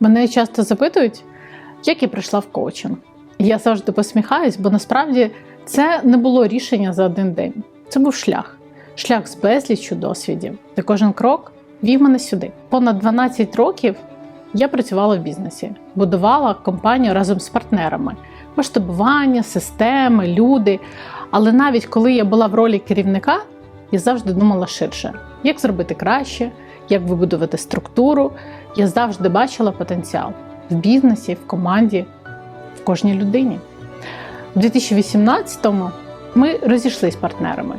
Мене часто запитують, як я прийшла в коучинг. Я завжди посміхаюсь, бо насправді це не було рішення за один день. Це був шлях. Шлях з безліччю досвідів. Та кожен крок вів мене сюди. Понад 12 років я працювала в бізнесі, будувала компанію разом з партнерами, масштабування, системи, люди. Але навіть коли я була в ролі керівника, я завжди думала ширше, як зробити краще, як вибудувати структуру. Я завжди бачила потенціал в бізнесі, в команді, в кожній людині. У 2018-му ми розійшлися з партнерами.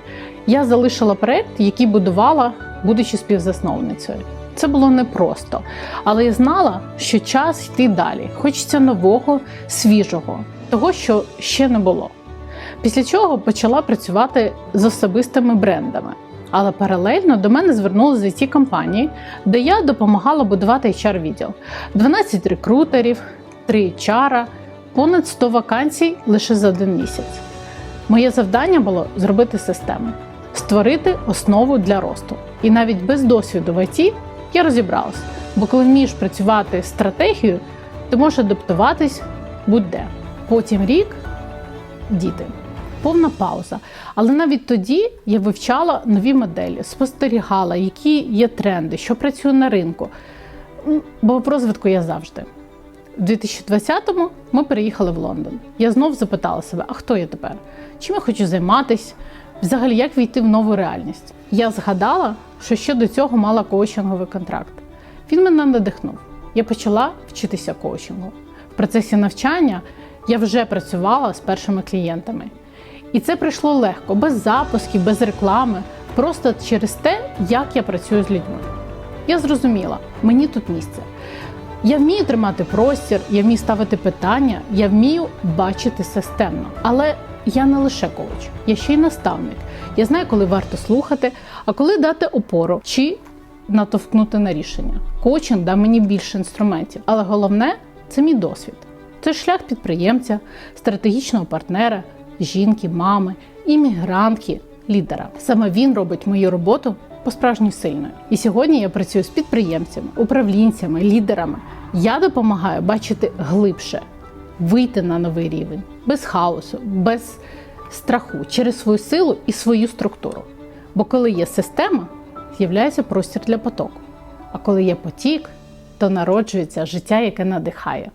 Я залишила проект, який будувала, будучи співзасновницею. Це було непросто, але я знала, що час йти далі. Хочеться нового, свіжого, того, що ще не було. Після чого почала працювати з особистими брендами. Але паралельно до мене звернулися it компанії, де я допомагала будувати HR-відділ. 12 рекрутерів, 3 HR, понад 100 вакансій лише за один місяць. Моє завдання було зробити системи, створити основу для росту. І навіть без досвіду в IT я розібралась. Бо коли вмієш працювати з стратегією, ти можеш адаптуватись будь-де. Потім рік діти. Повна пауза. Але навіть тоді я вивчала нові моделі, спостерігала, які є тренди, що працює на ринку. Бо в розвитку я завжди. У 2020-му ми переїхали в Лондон. Я знов запитала себе, а хто я тепер? Чим я хочу займатися? Взагалі, як війти в нову реальність? Я згадала, що ще до цього мала коучинговий контракт. Він мене надихнув. Я почала вчитися коучингу. В процесі навчання я вже працювала з першими клієнтами. І це прийшло легко, без запусків, без реклами, просто через те, як я працюю з людьми. Я зрозуміла, мені тут місце. Я вмію тримати простір, я вмію ставити питання, я вмію бачити системно. Але я не лише коуч, я ще й наставник. Я знаю, коли варто слухати, а коли дати опору чи натовкнути на рішення. Коучинг дав мені більше інструментів, але головне це мій досвід. Це шлях підприємця, стратегічного партнера, жінки, мами, іммігрантки, лідера. Саме він робить мою роботу по-справжньо сильною. І сьогодні я працюю з підприємцями, управлінцями, лідерами. Я допомагаю бачити глибше, вийти на новий рівень, без хаосу, без страху, через свою силу і свою структуру. Бо коли є система, з'являється простір для потоку. А коли є потік, то народжується життя, яке надихає.